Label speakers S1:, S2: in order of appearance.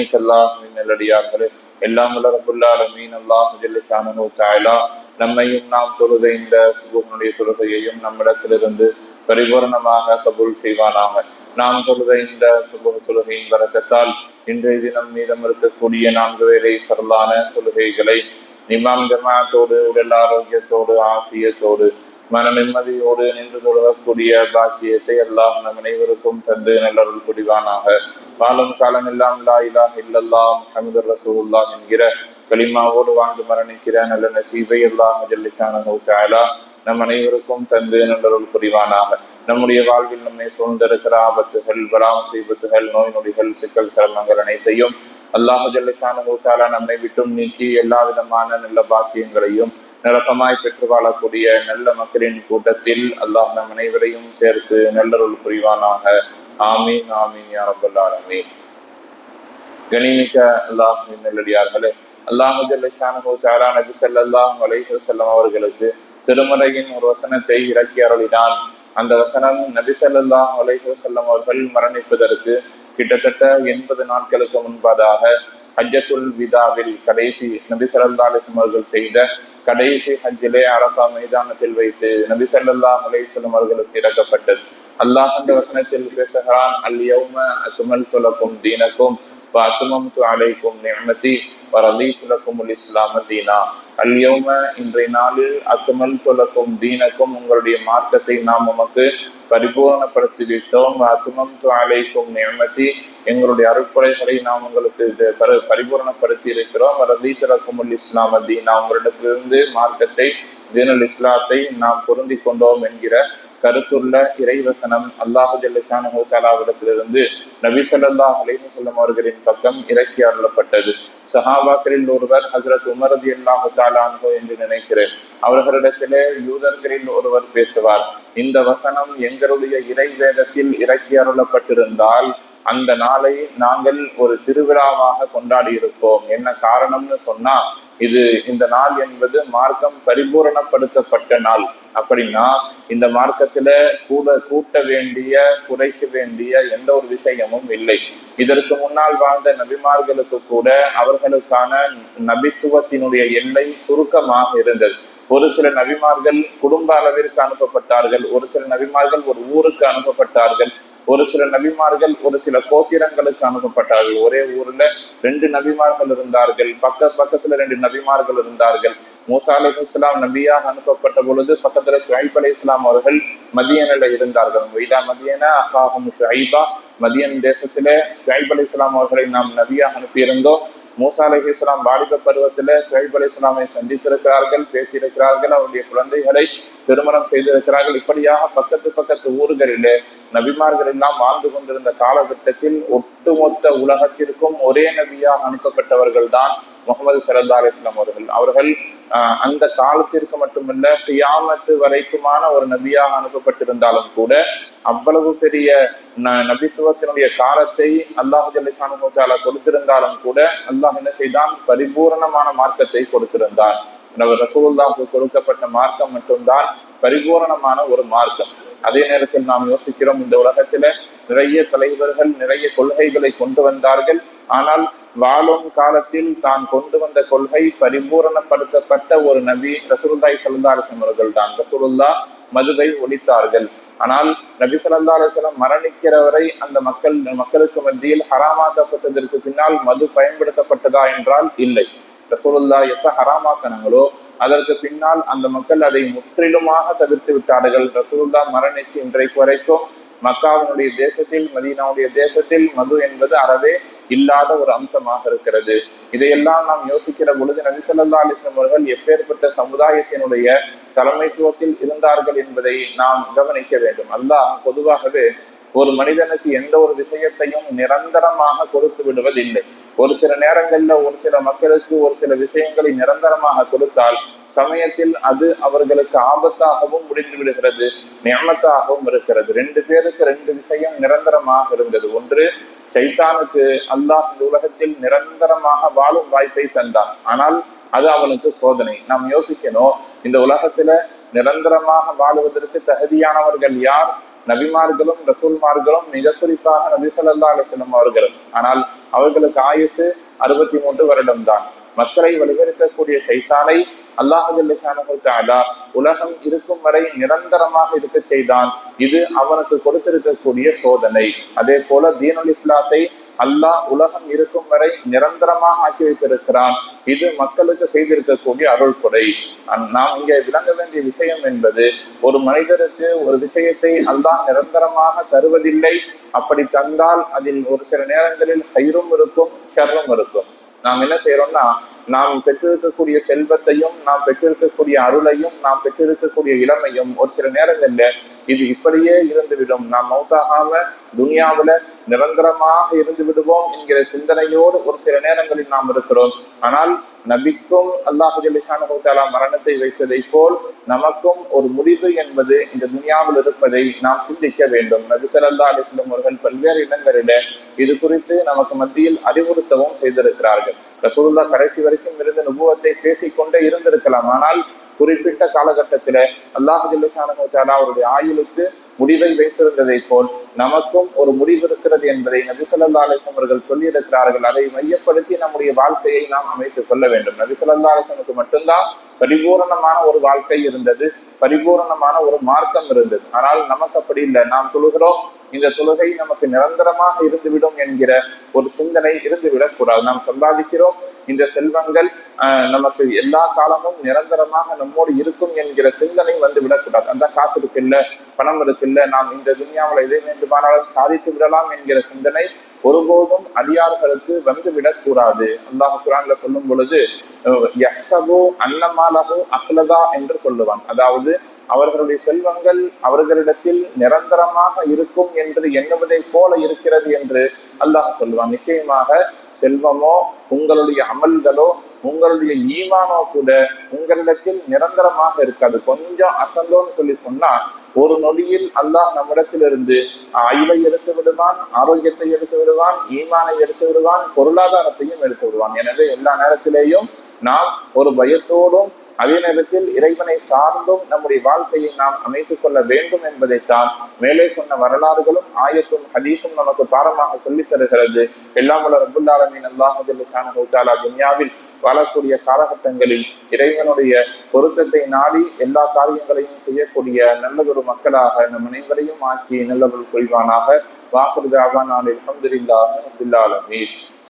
S1: அல்லாஹின் நல்லடியார்களே எல்லாம் வல்ல அல்லாஹ் ஜல்லிஷானு தாயலா நம்மையும் நாம் தொழுத இந்த சுபனுடைய தொழுகையையும் நம்மிடத்திலிருந்து பரிபூர்ணமாக கபூல் செய்வானாக. நாம் தொழுத இந்த சுப தொழுகையின் வரக்கத்தால் இன்றைய தினம் மீதம் இருக்கக்கூடிய நான்கு வேலை பரலான தொழுகைகளை இமாம் ஜமாத்தோடு உடல் ஆரோக்கியத்தோடு ஆசியத்தோடு மன நிம்மதியோடு நின்று தொடரக்கூடிய பாக்கியத்தை எல்லாம் நம் அனைவருக்கும் தந்து நல்லருள் புரிவானாக. காலம் காலம் எல்லாம் லா இலாஹ இல்லல்லாம் ஹமிதர் ரசூலுல்லா என்கிற களிமாவோடு வாழ்ந்து மரணிக்கிற நல்ல நசீபை எல்லாம் ஜல்லிஷானு தஆலா நம் அனைவருக்கும் தந்து நல்லருள் புரிவானாக. நம்முடைய வாழ்வில் நம்மை சூழ்ந்திருக்கிற ஆபத்துகள் வராம செய்பத்துகள் நோய் நொடிகள் சிக்கல் சிரமங்கள் அனைத்தையும் அல்லாஹ் ஜல்லிஷானு தாலா நம்மை விட்டும் நீக்கி எல்லா விதமான நல்ல பாக்கியங்களையும் நிரப்பமாய் பெற்று வாழக்கூடிய நல்ல மக்களின் கூட்டத்தில் அல்லாஹ் நம் அனைவரையும் சேர்த்து நல்லருள் புரிவானாக. ஆமீன் ஆமீன் யா ரப்பல் ஆலமீன். கணிமிக்க அல்லாஹின் நல்லடியார்களே அல்லாஹு ஜல்லிஷானு தாலா நபி அவர்களுக்கு திருமறையின் ஒரு வசனத்தை இறக்கி அருளினான். அந்த வசனம் நபி ஸல்லல்லாஹு அலைஹி செல்லம் அவர்கள் மரணிப்பதற்கு கிட்டத்தட்ட எண்பது நாட்களுக்கு முன்பதாக ஹஜ்ஜத்துல் விதாவில் கடைசி நபி ஸல்லல்லாஹு அலைஹி அவர்கள் செய்த கடைசி ஹஜ்ஜிலே அரபா மைதானத்தில் வைத்து நபி சல்லா அலைஹி அவர்களுக்கு இறக்கப்பட்டது. அல்லாஹ் வசனத்தில் பேசுகிறான் அல் யௌம அக்மல் துலக்கும் தீனக்கும் وأتممت عليكم نعمتي ورضيت لكم الإسلام دينا அல்யோம இன்றைய நாளில் அக்குமல் தொலக்கும் தீனக்கும் உங்களுடைய மார்க்கத்தை நாம் உமக்கு பரிபூர்ணப்படுத்தி விட்டோம் அத்துமம் அலைக்கும் நியமதி எங்களுடைய அருட்படைகளை நாம் உங்களுக்கு இது பரி பரிபூர்ணப்படுத்தி இருக்கிறோம் ரதி திறக்கும் இஸ்லாம தீனா உங்களிடத்திலிருந்து மார்க்கத்தை தீனல் இஸ்லாத்தை நாம் பொருந்தி கொண்டோம் என்கிற கருத்துள்ள இறைவசனம் அல்லாஹு ஜல்லிஷானுத்தாலாவிடத்திலிருந்து நபி சல்லா அலைஹி சொல்லம் அவர்களின் பக்கம் இறக்கி அருளப்பட்டது. சஹாபாக்களில் ஒருவர் ஹசரத் உமரதி அல்லாஹு தாலான்கோ என்று நினைக்கிறேன். அவர்களிடத்திலே யூதர்களில் ஒருவர் பேசுவார் இந்த வசனம் எங்களுடைய இறை வேதத்தில் இறக்கி அருளப்பட்டிருந்தால் அந்த நாளை நாங்கள் ஒரு திருவிழாவாக கொண்டாடி இருப்போம் என்ன காரணம்னு சொன்னா இது இந்த நாள் என்பது மார்க்கம் பரிபூரணப்படுத்தப்பட்ட நாள். அப்படின்னா இந்த மார்க்கத்துல கூட கூட்ட வேண்டிய குறைக்க வேண்டிய எந்த ஒரு விஷயமும் இல்லை. இதற்கு முன்னால் வாழ்ந்த நபிமார்களுக்கு கூட அவர்களுக்கான நபித்துவத்தினுடைய எல்லை சுருக்கமாக இருந்தது. ஒரு சில நபிமார்கள் குடும்ப அளவிற்கு அனுப்பப்பட்டார்கள் ஒரு சில நபிமார்கள் ஒரு ஊருக்கு அனுப்பப்பட்டார்கள். ஒரு சில நபிமார்கள் ஒரு சில கோத்திரங்களுக்கு அனுப்பப்பட்டார்கள். ஒரே ஊர்ல ரெண்டு நபிமார்கள் இருந்தார்கள். பக்க பக்கத்துல ரெண்டு நபிமார்கள் இருந்தார்கள். மூசா அலி இஸ்லாம் நபியாக அனுப்பப்பட்ட பொழுது பக்கத்துல ஷுஹைப் அலி இஸ்லாம் அவர்கள் மதியனில் இருந்தார்கள். வைதா மதியன அகாஹம் ஷுஹைபா மதியன் தேசத்திலே ஷுஹைப் அலி இஸ்லாம் அவர்களை நாம் நபியாக அனுப்பியிருந்தோம். மூசா அலி இஸ்லாம் வாலிப பருவத்தில் ஷுஐப் அலி இஸ்லாமை சந்தித்திருக்கிறார்கள் பேசியிருக்கிறார்கள் அவருடைய குழந்தைகளை திருமணம் செய்திருக்கிறார்கள். இப்படியாக பக்கத்து பக்கத்து ஊர்களிலே நபிமார்கள் எல்லாம் வாழ்ந்து கொண்டிருந்த காலகட்டத்தில் ஒட்டுமொத்த உலகத்திற்கும் ஒரே நபியாக அனுப்பப்பட்டவர்கள் தான் முகமது சல்லா அலிஸ்லாம் அவர்கள். அவர்கள் அந்த காலத்திற்கு மட்டுமல்ல கியாமத்து வரைக்குமான ஒரு நபியாக அனுப்பப்பட்டிருந்தாலும் கூட அவ்வளவு பெரிய நபித்துவத்தினுடைய காலத்தை அல்லாஹு ஜல்லிசானு கொடுத்திருந்தாலும் கூட அல்லாஹ் என்ன செய்தான்? பரிபூரணமான மார்க்கத்தை கொடுத்திருந்தார். ரசூல்லாவுக்கு கொடுக்கப்பட்ட மார்க்கம் மட்டும்தான் பரிபூரணமான ஒரு மார்க்கம். அதே நேரத்தில் நாம் யோசிக்கிறோம் இந்த உலகத்துல நிறைய தலைவர்கள் நிறைய கொள்கைகளை கொண்டு வந்தார்கள். ஆனால் வாழும் காலத்தில் தான் கொண்டு வந்த கொள்கை பரிபூரணப்படுத்தப்பட்ட ஒரு நபி ரசூலுல்லாய் சல்லா அலிஸ்லம் அவர்கள் தான் ரசூலுல்லா மதுவை ஒழித்தார்கள். ஆனால் நபி சொல்லா அலிஸ்லாம் மரணிக்கிற வரை அந்த மக்கள் மக்களுக்கு மத்தியில் ஹராமாக்கப்பட்டதற்கு பின்னால் மது பயன்படுத்தப்பட்டதா என்றால் இல்லை. ரசூலுல்லா எப்ப ஹராமாக்கினாங்களோ அதற்கு பின்னால் அந்த மக்கள் அதை முற்றிலுமாக தவிர்த்து விட்டார்கள். ரசூலுல்லா மரணிக்கு இன்றைக்கு வரைக்கும் மக்காவினுடைய தேசத்தில் மதீனாவுடைய தேசத்தில் மது என்பது அறவே இல்லாத ஒரு அம்சமாக இருக்கிறது. இதையெல்லாம் நாம் யோசிக்கிற பொழுது நபிசல்லா அலிஸ்லம் அவர்கள் எப்பேற்பட்ட சமுதாயத்தினுடைய தலைமைத்துவத்தில் இருந்தார்கள் என்பதை நாம் கவனிக்க வேண்டும். அல்லாஹ் பொதுவாகவே ஒரு மனிதனுக்கு எந்த ஒரு விஷயத்தையும் நிரந்தரமாக கொடுத்து விடுவதில்லை. ஒரு சில நேரங்கள்ல ஒரு சில மக்களுக்கு ஒரு சில விஷயங்களை நிரந்தரமாக கொடுத்தால் சமயத்தில் அது அவர்களுக்கு ஆபத்தாகவும் முடிந்து விடுகிறது நியமத்தாகவும் இருக்கிறது. ரெண்டு பேருக்கு ரெண்டு விஷயம் நிரந்தரமாக இருந்தது. ஒன்று சைத்தானுக்கு அல்லாஹ் இந்த உலகத்தில் நிரந்தரமாக வாழும் வாய்ப்பை தந்தான். ஆனால் அது அவனுக்கு சோதனை. நாம் யோசிக்கணும் இந்த உலகத்துல நிரந்தரமாக வாழுவதற்கு தகுதியானவர்கள் யார்? நபிமார்களும் ரசூல்மார்களும் மிக குறிப்பாக நபி ஸல்லல்லாஹு அலைஹி அவர்கள். ஆனால் அவர்களுக்கு ஆயுசு அறுபத்தி மூன்று வருடம் தான் மக்களை வலியுறுத்தக்கூடிய சைத்தானை அல்லாஹு உலகம் இருக்கும் வரை நிரந்தரமாக இருக்க செய்தான். இது அவனுக்கு கொடுத்திருக்கக்கூடிய சோதனை. அதே போல தீனுல் இஸ்லாத்தை அல்லாஹ் உலகம் இருக்கும் வரை நிரந்தரமாக ஆக்கி வைத்திருக்கிறான். இது மக்களுக்கு செய்திருக்கக்கூடிய அருள் கொடை நாம் இங்கே விளங்க வேண்டிய விஷயம் என்பது ஒரு மனிதருக்கு ஒரு விஷயத்தை அல்லாஹ் நிரந்தரமாக தருவதில்லை. அப்படி தந்தால் அதில் ஒரு சில நேரங்களில் கயிறும் இருக்கும் ஷர்ரும் இருக்கும். நாம் என்ன செய்யறோம்னா நாம் பெற்றிருக்கக்கூடிய செல்வத்தையும் நாம் பெற்றிருக்கக்கூடிய அருளையும் நாம் பெற்றிருக்கக்கூடிய இளமையும் ஒரு சில நேரங்கள்ல இது இப்படியே இருந்துவிடும். நாம் மௌத்தாகாம துனியாவுல நிரந்தரமாக இருந்து விடுவோம் என்கிற சிந்தனையோடு ஒரு சில நேரங்களில் நாம் இருக்கிறோம். ஆனால் நபிக்கும் அல்லாஹு ஜலிஷானு மரணத்தை வைத்ததை போல் நமக்கும் ஒரு முடிவு என்பது இந்த துனியாவில் இருப்பதை நாம் சிந்திக்க வேண்டும். நபிசல்லா அலிஸ்லம் அவர்கள் பல்வேறு இடங்களில இது குறித்து நமக்கு மத்தியில் அறிவுறுத்தவும் செய்திருக்கிறார்கள். ரசூல்லா கடைசி வரைக்கும் இருந்த நுபுவத்தை பேசிக்கொண்டே இருந்திருக்கலாம். ஆனால் குறிப்பிட்ட காலகட்டத்தில அல்லாஹு ஜல்லுஷானு அவருடைய ஆயுளுக்கு முடிவை வைத்திருந்ததை போல் நமக்கும் ஒரு முடிவு இருக்கிறது என்பதை நபிசல்லா அலிசம் அவர்கள் சொல்லியிருக்கிறார்கள். அதை மையப்படுத்தி நம்முடைய வாழ்க்கையை நாம் அமைத்துக் கொள்ள வேண்டும். நபிசல்லா மட்டும்தான் பரிபூரணமான ஒரு வாழ்க்கை இருந்தது. பரிபூரணமான ஒரு மார்க்கம் இருந்தது. ஆனால் நமக்கு அப்படி இல்லை. நாம் சொல்கிறோம் இந்த தொழுகை நமக்கு நிரந்தரமாக இருந்துவிடும் என்கிற ஒரு சிந்தனை இருந்துவிடக் கூடாது நாம் சம்பாதிக்கிறோம். இந்த செல்வங்கள் நமக்கு எல்லா காலமும் நிரந்தரமாக நம்மோடு இருக்கும் என்கிற சிந்தனை வந்து விடக்கூடாது அந்த காசு இருக்குல்ல பணம் இருக்குல்ல நாம் இந்த துனியாவில் எதை வேண்டுமானாலும் சாதித்து விடலாம் என்கிற சிந்தனை ஒருபோதும் அடியார்களுக்கு வந்து விடக்கூடாது அல்லாஹ் குரான்ல சொல்லும் பொழுது யக்ஸபு அன்னமாலகோ அஃலதா என்று சொல்லுவான். அதாவது அவர்களுடைய செல்வங்கள் அவர்களிடத்தில் நிரந்தரமாக இருக்கும் என்று எண்ணுவதை போல இருக்கிறது என்று அல்லாஹ் சொல்வான். நிச்சயமாக செல்வமோ உங்களுடைய அமல்களோ உங்களுடைய ஈமானோ கூட உங்களிடத்தில் நிரந்தரமாக இருக்காது. கொஞ்சம் அசந்தோன்னு சொல்லி சொன்னா ஒரு நொடியில் அல்லாஹ் நம்மிடத்திலிருந்து அறிவை எடுத்து விடுவான் ஆரோக்கியத்தை எடுத்து விடுவான் ஈமானை எடுத்து விடுவான் பொருளாதாரத்தையும் எடுத்து விடுவான். எனவே எல்லா நேரத்திலேயும் நாம் ஒரு பயத்தோடும் அதே நேரத்தில் இறைவனை சார்ந்தும் நம்முடைய வாழ்க்கையை நாம் அமைத்துக் கொள்ள வேண்டும் என்பதைத்தான் மேலே சொன்ன வரலாறுகளும் ஆயத்தும் ஹதீஸும் நமக்கு பாரமாக சொல்லித் தருகிறது. எல்லாம் உள்ள ரபுல்லாலமின் அல்லாஹுல்லா துன்யாவில் வாழக்கூடிய காலகட்டங்களில் இறைவனுடைய பொருத்தத்தை நாடி எல்லா காரியங்களையும் செய்யக்கூடிய நல்லதொரு மக்களாக நம் அனைவரையும் ஆக்கி நல்லவர்கள் கொள்வானாக. வாக்குறுதி ஆவான் அலமதுல்லாஹ் அப்துல்லாலமீர்